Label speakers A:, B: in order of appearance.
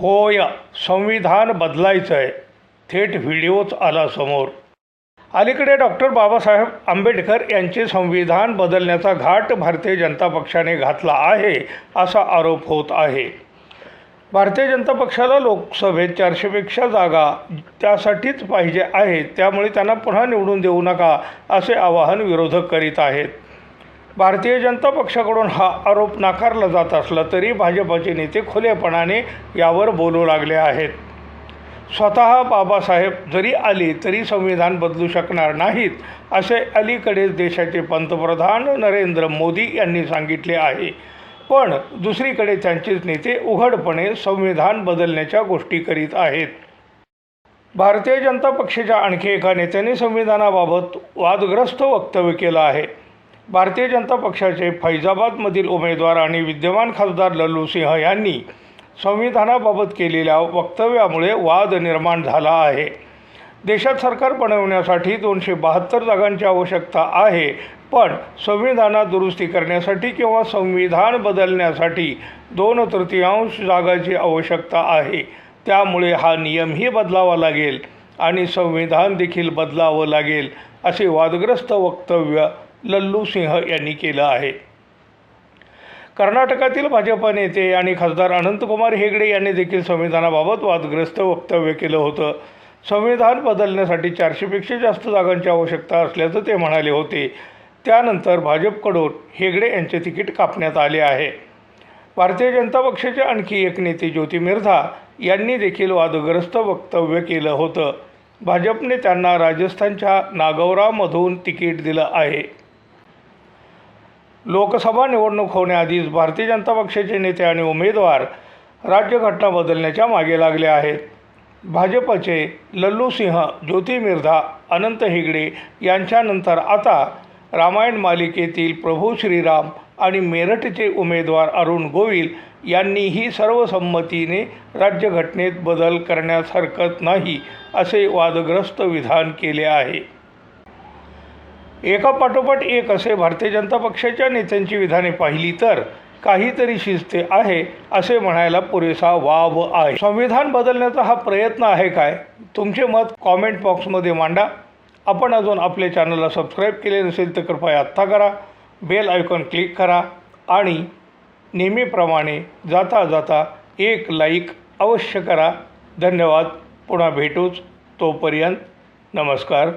A: होय संविधान बदलायचं आहे थेट व्हिडिओच आला समोर. अलीकडे डॉक्टर बाबासाहेब आंबेडकर यांचे संविधान बदलण्याचा घाट भारतीय जनता पक्षाने घातला आहे असा आरोप होत आहे. भारतीय जनता पक्षाला लोकसभेत चारशेपेक्षा जागा त्यासाठीच पाहिजे आहेत त्यामुळे त्यांना पुन्हा निवडून देऊ नका असे आवाहन विरोधक करीत आहेत. भारतीय जनता पक्षाकडून हा आरोप नाकारला जात असला तरी भाजपचे नेते खुलेपणाने यावर बोलू लागले आहेत. स्वतः बाबासाहेब जरी आले तरी संविधान बदलू शकणार नाहीत असे अलीकडेच देशाचे पंतप्रधान नरेंद्र मोदी यांनी सांगितले आहे. पण दुसरीकडे त्यांचेच नेते उघडपणे संविधान बदलण्याच्या गोष्टी करीत आहेत. भारतीय जनता पक्षाच्या आणखी एका नेत्याने संविधानाबाबत वादग्रस्त वक्तव्य केलं आहे. भारतीय जनता पक्षाचे फैजाबादमधील उमेदवार आणि विद्यमान खासदार लल्लू सिंह यांनी संविधानाबाबत केलेल्या वक्तव्यामुळे वाद निर्माण झाला आहे. देशात सरकार बनवण्यासाठी दोनशे बहात्तर जागांची आवश्यकता आहे पण संविधानात दुरुस्ती करण्यासाठी किंवा संविधान बदलण्यासाठी दोन तृतीयांश जागाची आवश्यकता आहे. त्यामुळे हा नियमही बदलावा लागेल आणि संविधान देखील बदलावं लागेल असे वादग्रस्त वक्तव्य लल्लू सिंह यांनी केलं आहे. कर्नाटकातील भाजप नेते आणि खासदार अनंतकुमार हेगडे यांनी देखील संविधानाबाबत वादग्रस्त वक्तव्य केलं होतं. संविधान बदलण्यासाठी चारशेपेक्षा जास्त जागांची आवश्यकता असल्याचं ते म्हणाले होते. त्यानंतर भाजपकडून हेगडे यांचे तिकीट कापण्यात आले आहे. भारतीय जनता पक्षाचे आणखी एक नेते ज्योती मिर्धा यांनी देखील वादग्रस्त वक्तव्य केलं होतं. भाजपने त्यांना राजस्थानच्या नागौरामधून तिकीट दिलं आहे. लोकसभा निवडणूक होण्याआधीच भारतीय जनता पक्षाचे नेते आणि उमेदवार राज्यघटना बदलण्याच्या मागे लागले आहेत. भाजपचे लल्लू सिंह ज्योती मिर्धा अनंत हेगडे यांच्यानंतर आता रामायण मालिकेतील प्रभू श्रीराम आणि मेरठचे उमेदवार अरुण गोविल यांनीही सर्वसंमतीने राज्यघटनेत बदल करण्यास हरकत नाही असे वादग्रस्त विधान केले आहे. एका पाठोपाठ एक असे भारतीय जनता पक्षाच्या नेत्यांची विधाने पाहिली तर काहीतरी शिस्ते आहे असे म्हणायला पुरेसा वाव आहे. संविधान बदलण्याचा हा प्रयत्न आहे काय? तुमचे मत कॉमेंट बॉक्समध्ये मांडा. आपण अजून आपल्या चॅनलला सबस्क्राईब केले नसेल तर कृपया आत्ता करा. बेल आयकॉन क्लिक करा आणि नेहमीप्रमाणे जाता जाता एक लाईक अवश्य करा. धन्यवाद. पुन्हा भेटूच. तोपर्यंत नमस्कार.